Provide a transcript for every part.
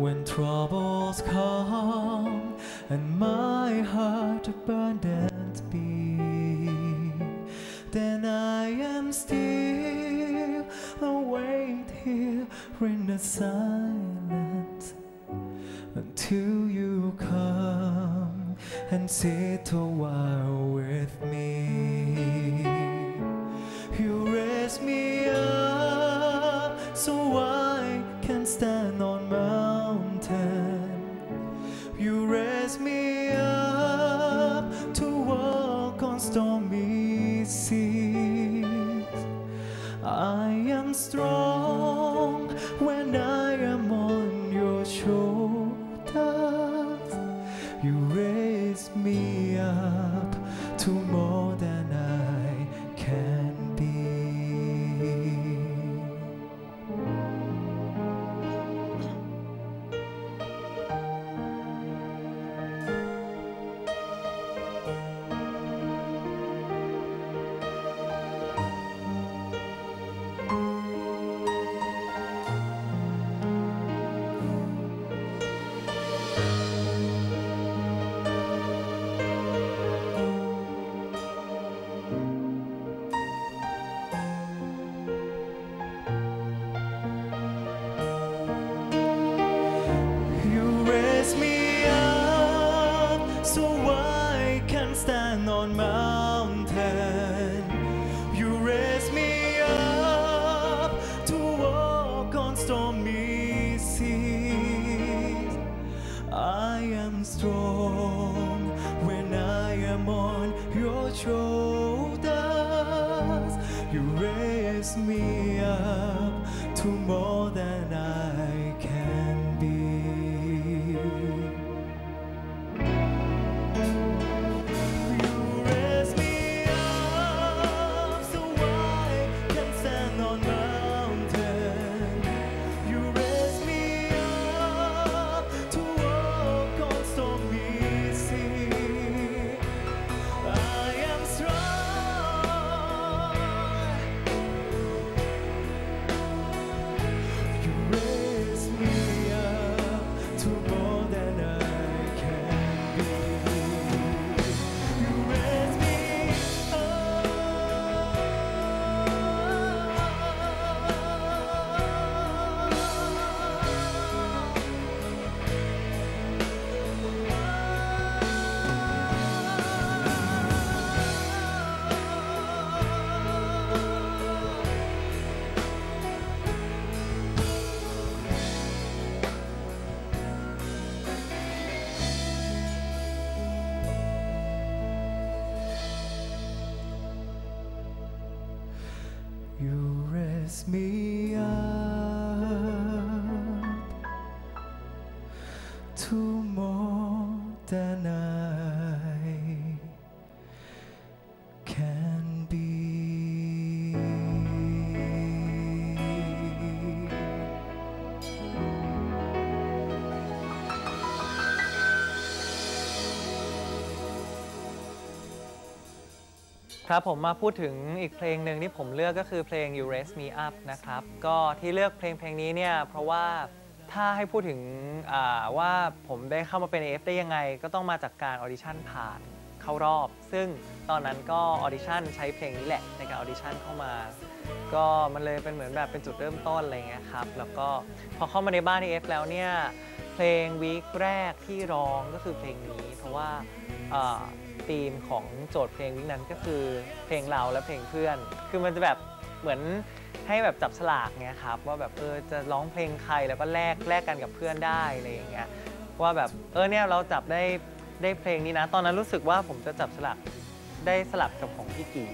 when troubles come and my heart abundant ครับผมมาพูดถึงอีกเพลงหนึ่งที่ผมเลือกก็คือเพลง You Raise Me Up นะครับ ก็ที่เลือกเพลงเพลงนี้เนี่ยเพราะว่าถ้าให้พูดถึงว่าผมได้เข้ามาเป็น AF ได้ยังไง ก็ต้องมาจากการออดิชั่นผ่านเข้ารอบ ซึ่งตอนนั้นก็ออดิชั่นใช้เพลงนี้แหละในการออดิชั่นเข้ามา ก็มันเลยเป็นเหมือนแบบเป็นจุดเริ่มต้นอะไรเงี้ยครับ แล้วก็พอเข้ามาในบ้าน AF แล้วเนี่ยเพลงวีคแรกที่ร้องก็คือเพลงนี้ เพราะว่า ธีมของโจทย์เพลงวิกนั้นก็คือเพลงเราและเพลงเพื่อน คือมันจะแบบเหมือนให้แบบจับฉลากเงี้ยครับว่าแบบเออจะร้องเพลงใครแล้วก็แลกแลกกันกับเพื่อนได้อะไรอย่างเงี้ยว่าแบบเออเนี่ยเราจับได้ได้เพลงนี้นะ ตอนนั้นรู้สึกว่าผมจะจับฉลากได้สลับกับของพี่กี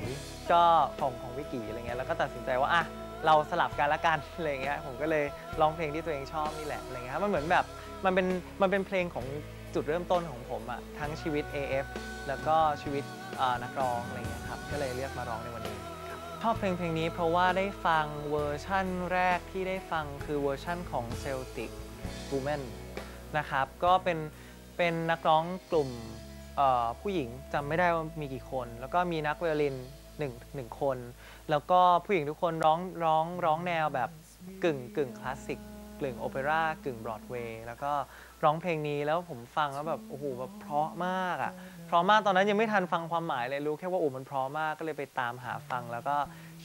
ก็ของของพี่กีอะไรเงี้ยแล้วก็ตัดสินใจว่าอะเราสลับกันละกันอะไรเงี้ยผมก็เลยร้องเพลงที่ตัวเองชอบนี่แหละอะไรเงี้ยมันเหมือนแบบมันเป็นมันเป็นเพลงของ จุดเริ่มต้นของผมอะทั้งชีวิต AF แล้วก็ชีวิตเอ่อนักร้องอะไรเงี้ยครับก็เลยเลือกมาร้องในวันนี้ครับชอบเพลงเพลงนี้เพราะว่าได้ฟังเวอร์ชั่นแรกที่ได้ฟังคือเวอร์ชั่นของ Celtic Woman นะครับก็เป็นเป็นนักร้องกลุ่มเอ่อผู้หญิงจำไม่ได้ว่ามีกี่คน แล้วก็มีนักไวโอลินหนึ่งหนึ่งคน แล้วก็ผู้หญิงทุกคนร้องร้องร้องแนวแบบกึ่งกึ่งคลาสสิกกลึ่งโอเปร่ากึ่งบรอดเวย์แล้วก็ ร้องเพลงนี้แล้วผมฟังแล้วแบบโอ้โหแบบเพราะมากอะเพราะมากตอนนั้นยังไม่ทันฟังความหมายเลยรู้แค่ว่าโอ้มันเพราะมากก็เลยไปตามหาฟังแล้วก็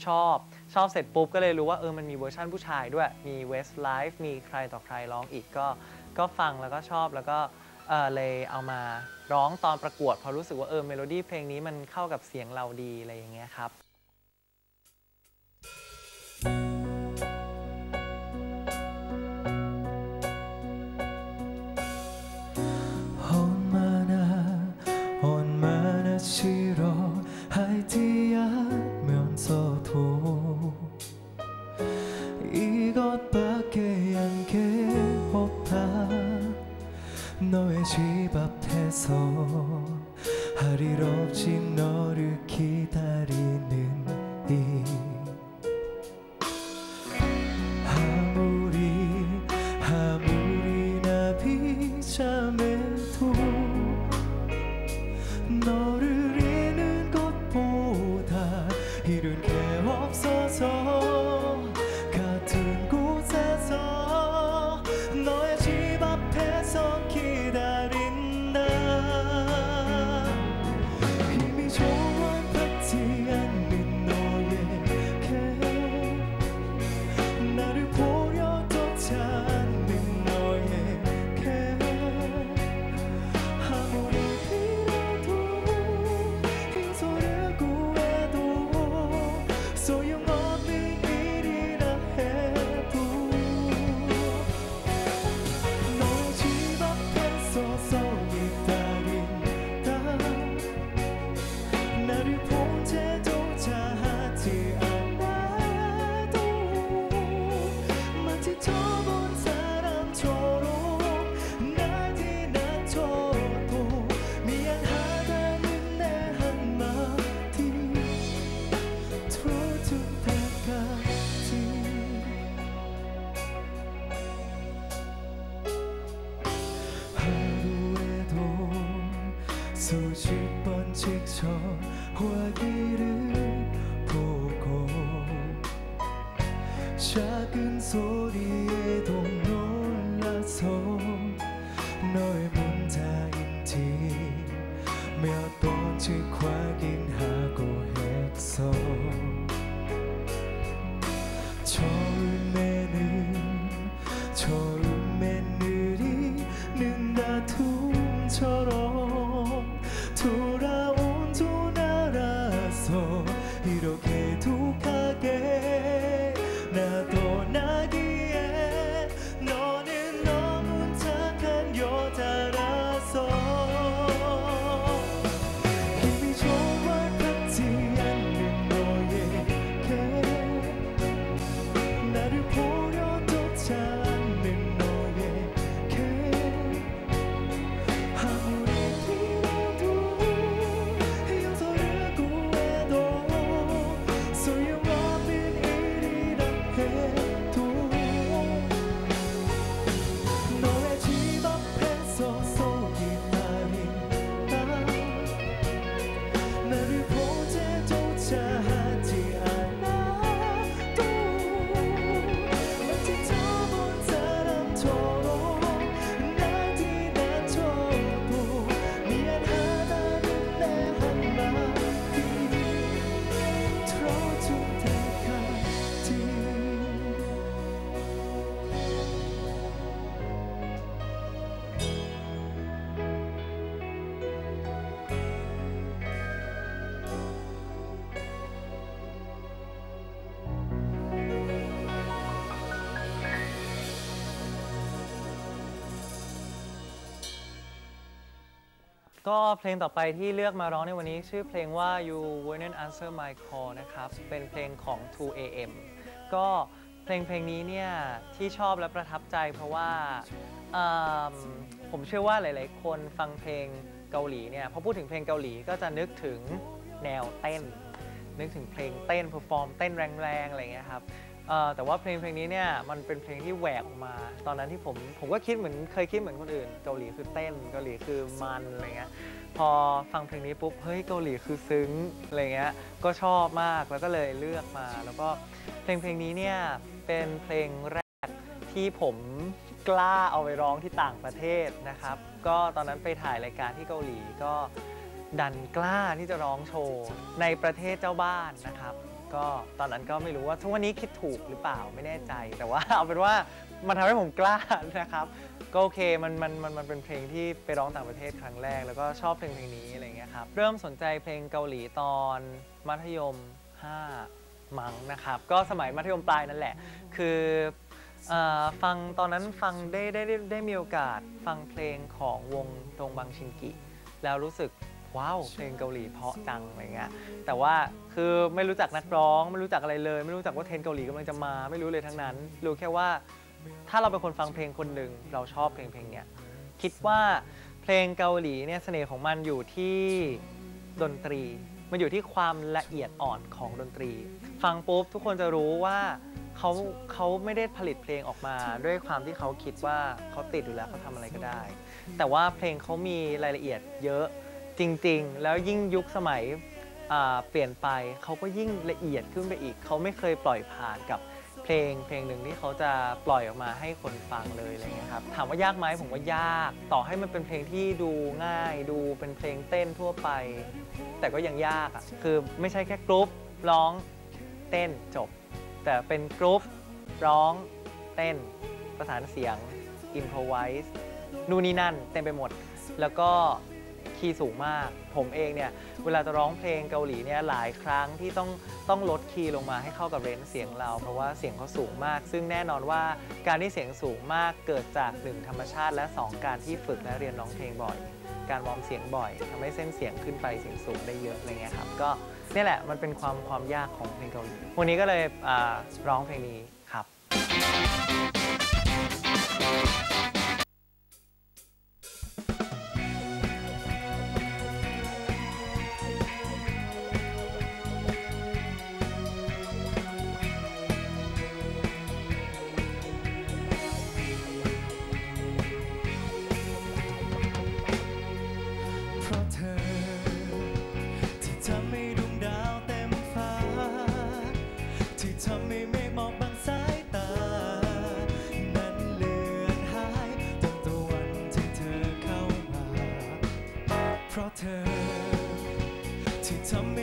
ชอบชอบเสร็จปุ๊บก็เลยรู้ว่าเออมันมีเวอร์ชันผู้ชายด้วยมี Westlife มีใครต่อใครร้องอีกก็ก็ฟังแล้วก็ชอบแล้วก็เออเลยเอามาร้องตอนประกวดเพราะรู้สึกว่าเออเมโลดี้เพลงนี้มันเข้ากับเสียงเราดีอะไรอย่างเงี้ยครับ 없어서 작은 소리에도 놀라서 너의 문자인 지 몇 번씩 확인하고 했어 ก็เพลงต่อไปที่เลือกมาร้องในวันนี้ ชื่อเพลงว่า You Wouldn't Answer My Call นะครับ เป็นเพลงของ 2AM ก็เพลงเพลงนี้เนี่ยที่ชอบและประทับใจเพราะว่าผมเชื่อว่าหลาย ๆ คนฟังเพลงเกาหลีเนี่ยพอพูดถึงเพลงเกาหลีก็จะนึกถึงแนวเต้น นึกถึงเพลงเต้นเพอร์ฟอร์มเต้นแรง ๆ อะไรเงี้ยครับ แต่ว่าเพลงเพลงนี้เนี่ยมันเป็นเพลงที่แหวกออกมา ตอนนั้นที่ผมผมก็คิดเหมือนเคยคิดเหมือนคนอื่น เกาหลีคือเต้นเกาหลีคือมันอะไรเงี้ยพอฟังเพลงนี้ปุ๊บเฮ้ยเกาหลีคือซึ้งอะไรเงี้ยก็ชอบมากแล้วก็เลยเลือกมา แล้วก็เพลงเพลงนี้เนี่ยเป็นเพลงแรกที่ผมกล้าเอาไปร้องที่ต่างประเทศนะครับ ก็ตอนนั้นไปถ่ายรายการที่เกาหลีก็ดันกล้าที่จะร้องโชว์ในประเทศเจ้าบ้านนะครับ ก็ตอนนั้นก็ไม่รู้ว่าทุกวันนี้คิดถูกหรือเปล่าไม่แน่ใจ แต่ว่าเอาเป็นว่ามันทำให้ผมกล้านะครับ ก็โอเคมันมันมันมันเป็นเพลงที่ไปร้องต่างประเทศครั้งแรก แล้วก็ชอบเพลงเพลงนี้อะไรเงี้ยครับเริ่มสนใจเพลงเกาหลีตอนมัธยม 5 มั้งนะครับ ก็สมัยมัธยมปลายนั่นแหละ คือออฟังตอนนั้นฟังได้ได้ได้ได้มีโอกาสฟังเพลงของวงตรงบังชินกิ แล้วรู้สึก ว้าวเพลงเกาหลีเพราะจังอะไรเงี้ยแต่ว่าคือไม่รู้จักนักร้อง ไม่รู้จักอะไรเลย ไม่รู้จักว่าเทรนด์เกาหลีกำลังจะมาไม่รู้เลยทั้งนั้น รู้แค่ว่า ถ้าเราเป็นคนฟังเพลงคนหนึ่งเราชอบเพลงเพลงเนี้ยคิดว่าเพลงเกาหลีเนี่ยเสน่ห์ของมันอยู่ที่ดนตรี มันอยู่ที่ความละเอียดอ่อนของดนตรี ฟังปุ๊บทุกคนจะรู้ว่าเขาเขาไม่ได้ผลิตเพลงออกมา ด้วยความที่เขาคิดว่าเขาติดอยู่แล้วเขาทำอะไรก็ได้ แต่ว่าเพลงเขามีรายละเอียดเยอะ จริงๆ แล้วยิ่งยุคสมัยเปลี่ยนไปเขาก็ยิ่งละเอียดขึ้นไปอีก เขาไม่เคยปล่อยผ่านกับเพลงเพลงหนึ่งที่เขาจะปล่อยออกมาให้คนฟังเลยอะไรเงี้ยครับถามว่ายากไหมผมว่ายาก ต่อให้มันเป็นเพลงที่ดูง่าย ดูเป็นเพลงเต้นทั่วไป แต่ก็ยังยากอะคือไม่ใช่แค่กรุ๊ปร้องเต้นจบ แต่เป็นกรุ๊ปร้องเต้น ประสานเสียงอิน p พ o ไวส์นู่นนี่นั่นเต็มไปหมด แล้วก็ คีย์สูงมาก ผมเองเนี่ยเวลาจะร้องเพลงเกาหลีเนี่ยหลายครั้งที่ต้องต้องลดคีย์ลงมาให้เข้ากับเรนจ์เสียงเรา เพราะว่าเสียงเขาสูงมาก ซึ่งแน่นอนว่าการที่เสียงสูงมากเกิดจากหนึ่งธรรมชาติ และ 2 การที่ฝึกและเรียนร้องเพลงบ่อย การวอร์มเสียงบ่อยทำให้เส้นเสียงขึ้นไปเสียงสูงได้เยอะอะไรเงี้ยครับก็นี่แหละมันเป็นความความยากของเพลงเกาหลีวันนี้ก็เลยร้องเพลงนี้ ที่ทำใ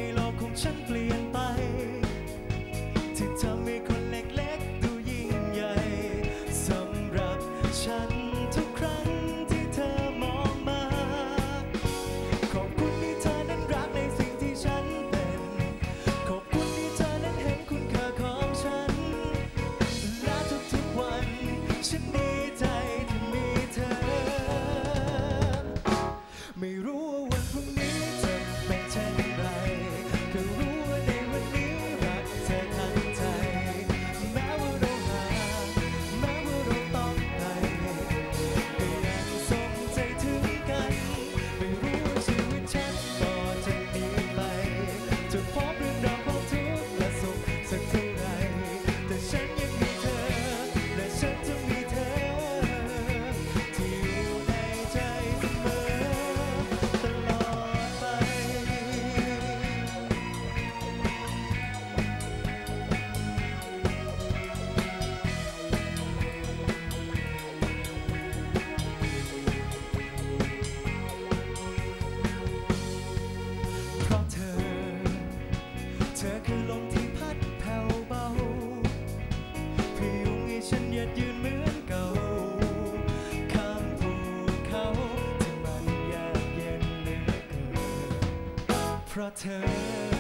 เธอคือลมที่พัดแผ่วเบาพยุงให้ฉันยืดยืนเหมือนเก่าข้ามภูเขาที่มันยากเย็นเหลือเกินเพราะเธอ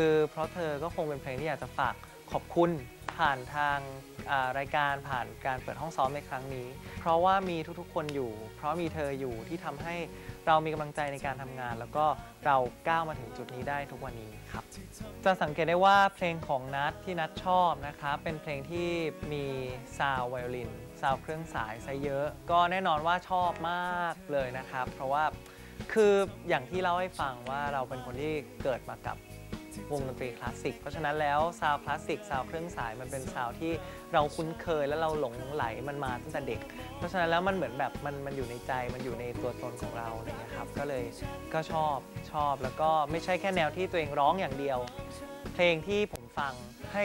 คือเพราะเธอก็คงเป็นเพลงที่อยากจะฝากขอบคุณผ่านทางารายการผ่านการเปิดห้องซ้อมในครั้งนี้ เพราะว่ามีทุกๆคนอยู่ เพราะมีเธออยู่ที่ทำให้เรามีกำลังใจในการทำงาน แล้วก็เราก้าวมาถึงจุดนี้ได้ทุกวันนี้ครับ จะสังเกตได้ว่าเพลงของนัทที่นัทชอบนะครับเป็นเพลงที่มีซาวไวโอลินซาวเครื่องสายซะเยอะ ก็แน่นอนว่าชอบมากเลยนะครับ เพราะว่าคืออย่างที่เล่าให้ฟังว่าเราเป็นคนที่เกิดมากับ วงดนตรีคลาสสิก เพราะฉะนั้นแล้วซาวคลาสสิกซาวเครื่องสายมันเป็นซาวที่เราคุ้นเคยและเราหลงไหลมันมาตั้งแต่เด็ก เพราะฉะนั้นแล้วมันเหมือนแบบมันมันอยู่ในใจมันอยู่ในตัวตนของเราเงี้ยครับก็เลยก็ชอบชอบแล้วก็ไม่ใช่แค่แนวที่ตัวเองร้องอย่างเดียว เพลงที่ผมฟังให้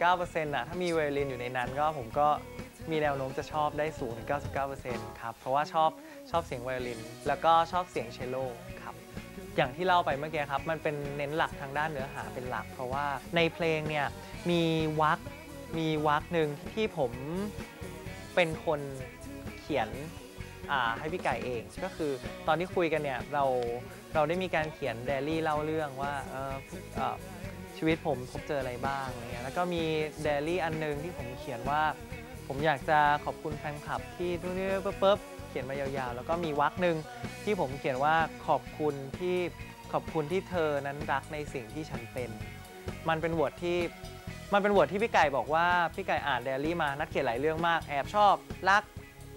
99%น่ะถ้ามีไวโอลินอยู่ในนั้นก็ผมก็มีแนวโน้มจะชอบได้สูงถึง 99%ครับ เพราะว่าชอบชอบเสียงไวโอลิน แล้วก็ชอบเสียงเชลโลครับ อย่างที่เล่าไปเมื่อกี้ครับ มันเป็นเน้นหลักทางด้านเนื้อหาเป็นหลัก เพราะว่าในเพลงเนี่ยมีวักมีวักหนึ่งที่ผมเป็นคนเขียนให้พี่ไก่เอง ก็คือตอนที่คุยกันเนี่ยเราเราได้มีการเขียนไดอารี่เล่าเรื่องว่าชีวิตผมพบเจออะไรบ้างอะไรเงี้ยแล้วก็มีเดลี่อันหนึงที่ผมเขียนว่า ผมอยากจะขอบคุณแฟนคลับที่ดูนี่ปุ๊บปุ๊บ ขียนมายาวๆ แล้วก็มีวรรคหนึ่งที่ผมเขียนว่าขอบคุณที่ขอบคุณที่เธอนั้นรักในสิ่งที่ฉันเป็น มันเป็นบทที่มันเป็นบทที่พี่ไก่บอกว่าพี่ไก่อ่านเดลี่มานัดเขียนหลายเรื่องมากแอบชอบรัก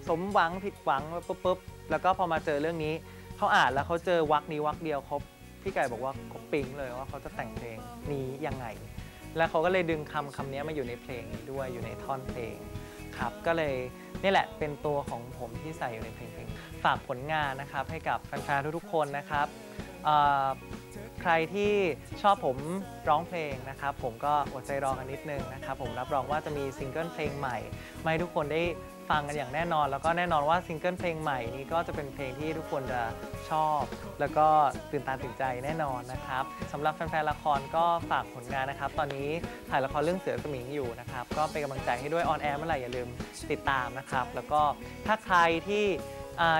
สมหวังผิดหวังปุ๊บปุ๊บแล้วก็พอมาเจอเรื่องนี้เขาอ่านแล้วเขาเจอวักนี้วักเดียวเขาพี่ไก่บอกว่าเขาปิ๊งเลยว่าเขาจะแต่งเพลงนี้ยังไง แล้วเขาก็เลยดึงคำคำนี้มาอยู่ในเพลงนี้ด้วยอยู่ในท่อนเพลง ครับ ก็เลยนี่แหละเป็นตัวของผมที่ใส่อยู่ในเพลงเพลงฝากผลงานนะครับให้กับแฟนๆทุกๆคนนะครับใครที่ชอบผมร้องเพลงนะครับ ผมก็อดใจรอกันนิดนึงนะครับ ผมรับรองว่าจะมีซิงเกิลเพลงใหม่มาให้ทุกคนได้ ฟังกันอย่างแน่นอน แล้วก็แน่นอนว่าซิงเกิลเพลงใหม่นี้ก็จะเป็นเพลงที่ทุกคนจะชอบ แล้วก็ตื่นตาตื่นใจแน่นอนนะครับสำหรับแฟนๆละครก็ฝากผลงานนะครับ ตอนนี้ถ่ายละครเรื่องเสือสมิงอยู่นะครับ ก็เป็นกำลังใจให้ด้วยออนแอร์เมื่อไหร่อย่าลืมติดตามนะครับ แล้วก็ถ้าใครที่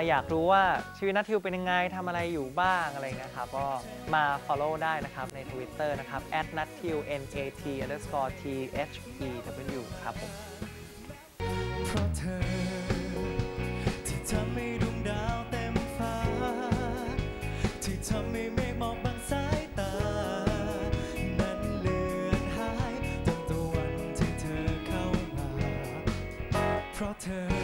อยากรู้ว่าชีวิตนัททิวเป็นยังไงทำอะไรอยู่บ้างอะไรเงี้ยครับก็มา follow ได้นะครับใน Twitter นะครับ n a t i w n a t underscore t h e w ครับผม ทำให้ดวงดาวเต็มฟ้า ที่ทำให้เมฆหมอกบางสายตา นั้นเลือนหายตั้งแต่วันที่เธอเข้ามา เพราะเธอ